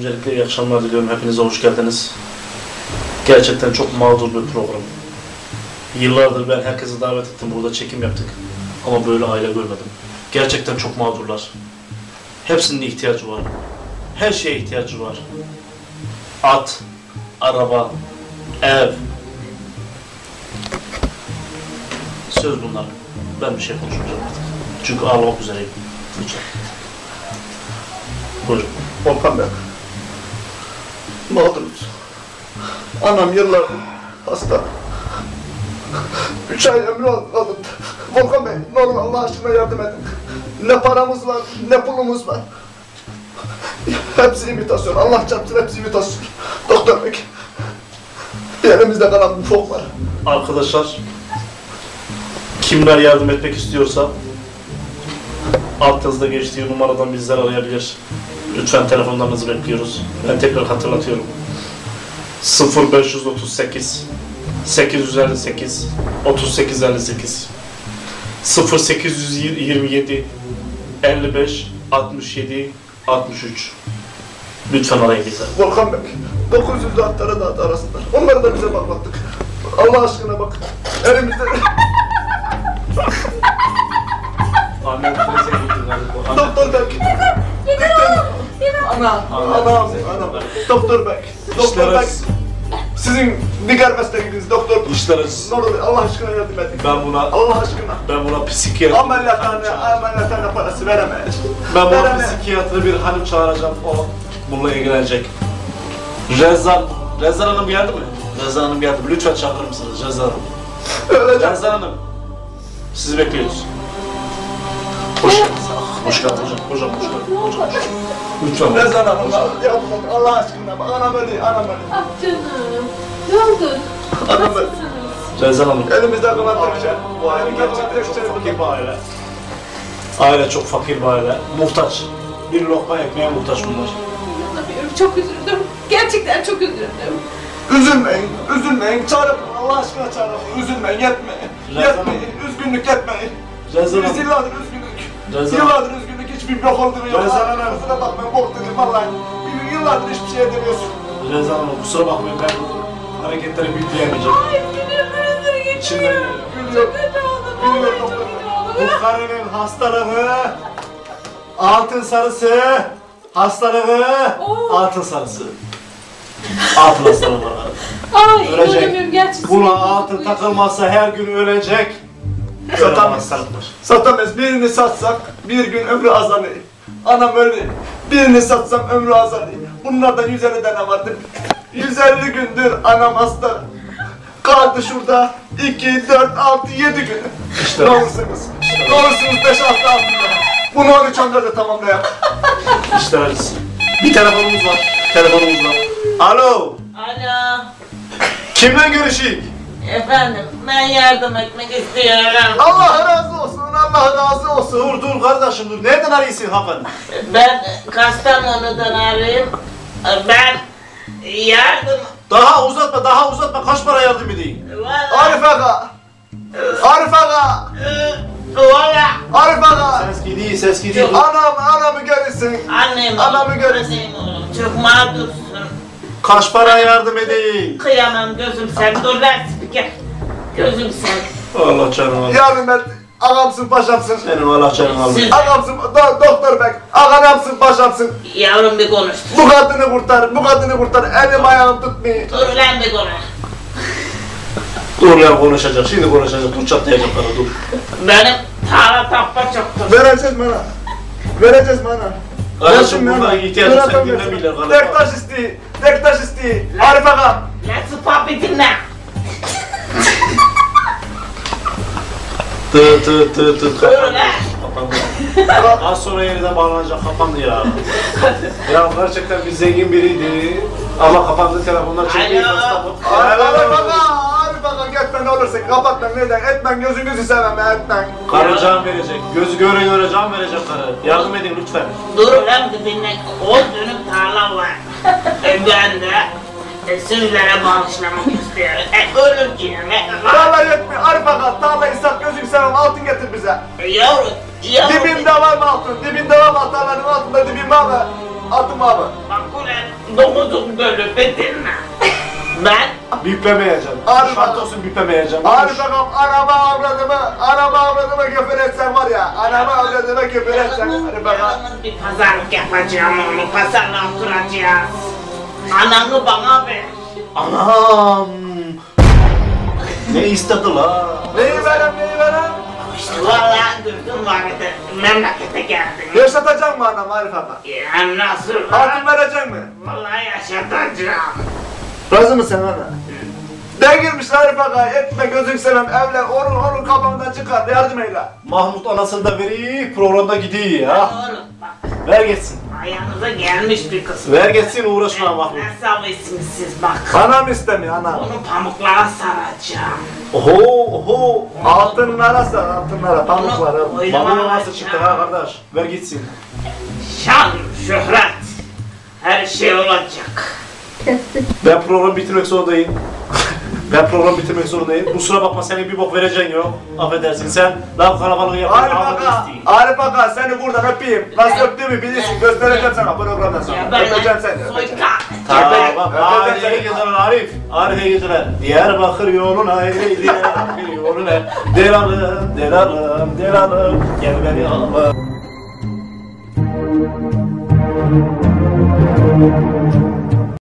Öncelikle iyi akşamlar diliyorum. Hepinize hoş geldiniz. Gerçekten çok mağdur bir program. Yıllardır ben herkesi davet ettim. Burada çekim yaptık. Ama böyle aile görmedim. Gerçekten çok mağdurlar. Hepsinin ihtiyacı var. Her şeye ihtiyacı var. At, araba, ev. Söz bunlar. Ben bir şey konuşmayacağım artık. Çünkü ağlamak üzereyim. Lütfen. Buyurun. Volkan Bey. Mağduruz. Anam yıllardır hasta. Üç ay ömrü alındı. Volkan Bey, ne olur Allah aşkına yardım edin. Ne paramız var, ne pulumuz var. Hepsi imitasyon. Allah çarpsın hepsi imitasyon. Doktor Bey. Bir elimizde kalan bir fok var. Arkadaşlar kimler yardım etmek istiyorsa alt yazıda geçtiği numaradan bizler arayabilir. Lütfen telefonlarınızı bekliyoruz. Ben tekrar hatırlatıyorum. 0538 858 3858 0827 55 67 63 Lütfen arayın bizi. Volkan Bey. 900'lü atlara da arasınlar. Onları da bize baklattık. Allah aşkına bakın. Elimizde... Annem- Doktor Bey. Ana, anam, anam. Doktor Bey. Doktor Bey. Sizin diğer mesleğiniz doktor. İşler Ne olur Allah aşkına yardım edin. Ben buna Allah aşkına. ben buna psikiyatri Ameliyathane, ameliyathane parası veremeyiz. ben buna Veremeyiz. psikiyatri bir hanım çağıracağım o bununla ilgilenecek. Rezan Rezan Hanım geldi mi? Rezan Hanım geldi? Lütfen çağırır mısınız Rezan Hanım? Öleceğim. Rezan Hanım. Sizi bekliyoruz. Hoş geldiniz hocam. Hocam hoş geldiniz. Hocam. hoş geldiniz. Lütfen. Rezan Hanım, yapma. Allah aşkına. bak, Anam ölüyor, anam ölüyor. Ah canım. Ne oldu? Anam ölüyor. Rezan Hanım. Elimizde kalan tek şey. Bu aile gerçekten çok bu. fakir bir aile. Aile çok fakir bir aile. Muhtaç. Bir lokma ekmeğe muhtaç bunlar. Anlamıyorum. Çok üzüldüm. Gerçekten çok üzüldüm. Üzülmeyin, üzülmeyin. Çağırın, Allah aşkına çağırın. Üzülmeyin, yetmeyin. Rezan Yetmeyin, üzgünlük yetmeyin. Rezan Biz Hanım. yıllardır üzgünlük. Rezan- Yıllardır üzgünlük hiçbir bok olduğunu yok. Rezan Hanım. Kusura bakmayın bok dedim vallahi. Bir- Yıllardır hiçbir şey edemiyorsun. Rezan Hanım kusura bakmayın ben hareketleri büyüteyemeyeceğim. Ay günümüzü İçimden geçiyor. geliyor. Gülüyor. Çok kötü oldum. Gülüyor doktor. çok kötü Bu karının hastalığı altın sarısı hastalığı Oo. altın sarısı. Altın hastalığı var. Ay Ölecek. inanamıyorum gerçekten. Buna altın takılmazsa her gün ölecek. Satamaz. Satamayız. Birini satsak bir gün ömrü azalıyor. Anam öldü. Birini satsam ömrü azalıyor. Bunlardan 150 tane vardı. 150 gündür anam hasta. Kaldı şurada 2, 4, 6, 7 gün. İşte. Ne olursunuz? Ne olursunuz 5, 6, 6 gün. Bunu 13 14'e tamamlayalım. İşte acısı. Bir telefonumuz var. Telefonumuz var. Alo. Alo, Kimle görüşeyim? Efendim ben yardım etmek istiyorum. Allah razı olsun, Allah razı olsun. Dur dur kardeşim dur. Nereden arıyorsun hanımefendi? Ben Kastamonu'dan arayayım. Ben yardım... Daha uzatma daha uzatma. Kaç para yardım edeyim? Valla... Arif Aga. Arif Aga. Valla... Arif Aga. Ses gidiyor ses gidiyor. Anam, anamı görürsün. Annem Anamı görürsün. annem oğlum, Çok mağdursun. Kaç para yardım edeyim? Kıyamam gözüm sen. Dur lan spiker. Gözüm sen. Allah canım Allah. Yarın ben ağamsın paşamsın. Benim Allah canım Allah. Siz Ağamsın do- doktor bey. Ağamsın paşamsın. yavrum bir konuş. Bu kadını kurtar, bu kadını kurtar. Elim ayağım tutmuyor. Dur lan bir konuş. Dur ya konuşacak. Şimdi konuşacak. Dur çatlayacak bana dur. Benim tara tappa çoktur. Vereceğiz bana. Vereceğiz bana. Kardeşim bana. ihtiyacı sen dinlemiyorlar. Dektaş isteği, dektaş isteği. Arif Aga. Lan sıpa bir dinle. Tı tı tı tı. Kapandı. Kapandı. Az sonra yeniden bağlanacak. Kapandı ya. ya gerçekten bir zengin biriydi. Ama kapandı telefonlar çekmiyor. Alo. Arif Aga. Arif Aga gitme ne olursa kapatma neden? Etmen gözünüzü sevmem etmen. Karı can verecek. Gözü göre göre can verecek karı. Yardım edin lütfen. Dur lan bir dinle. O dönüm tarla var. E ben de e, sizlere bağışlamak istiyorum. E ölürken e, Tarla yetmiyor. Arif Aga tarlayı sat gözünü sevmem altın getir bize. Yavrum, yavrum. Dibinde var mı altın? Dibinde var mı? Tarlanın altında dibin var mı? Altın var mı? Bak ulan Dokuzun bölü bitirme. Ben Biplemeyeceğim. Arif olsun biplemeyeceğim. Arif ağam anama avradımı, anama avradımı küfür etsen var ya, anama avradımı küfür etsen Arif yalnız bir pazarlık yapacağım onu. Pazarlığa oturacağız. Ananı bana ver. Anam. ne istedi la? Neyi verem, neyi verem? Vallahi gördüm vardı. Memlekete geldim. Yaşatacak mı anam Arif ağam? Ya nasıl? Altın verecek mi? Vallahi yaşatacağım. Razı mısın ana? Ne girmiş Arif Aga, etme gözün sevem, evlen, onun onun kafamdan çıkar, yardım eyle. Mahmut anasını da veriyor, programda gidiyor ya. Oğlum bak. Ver geçsin. Ayağınıza gelmiş bir kısmı. Ver geçsin uğraşma Mahmut. Nasıl isimsiz bak. Anam istemiyor anam. Onu pamuklara saracağım. Oho oho. Altınlara sar, altınlara, pamuklara. Mahmut anası çıktı ha kardeş. Ver gitsin. Şan, şöhret. Her şey olacak. Ben programı bitirmek zorundayım. Ben programı bitirmek zorundayım. Kusura bakma senin bir bok vereceğin yok. Affedersin sen lav kalabalığı yapın. Arif Aga. Arif Aga seni buradan öpeyim. Nasıl öptüğümü bilirsin, göstereceğim sana programdan sonra. Öpeceğim seni. Tamam, hadi seni. iyi geceler Arif. Arif iyi geceler. Diyarbakır yoluna ey Diyarbakır yoluna. Delalım, delalım, delalım. Gel beni alma.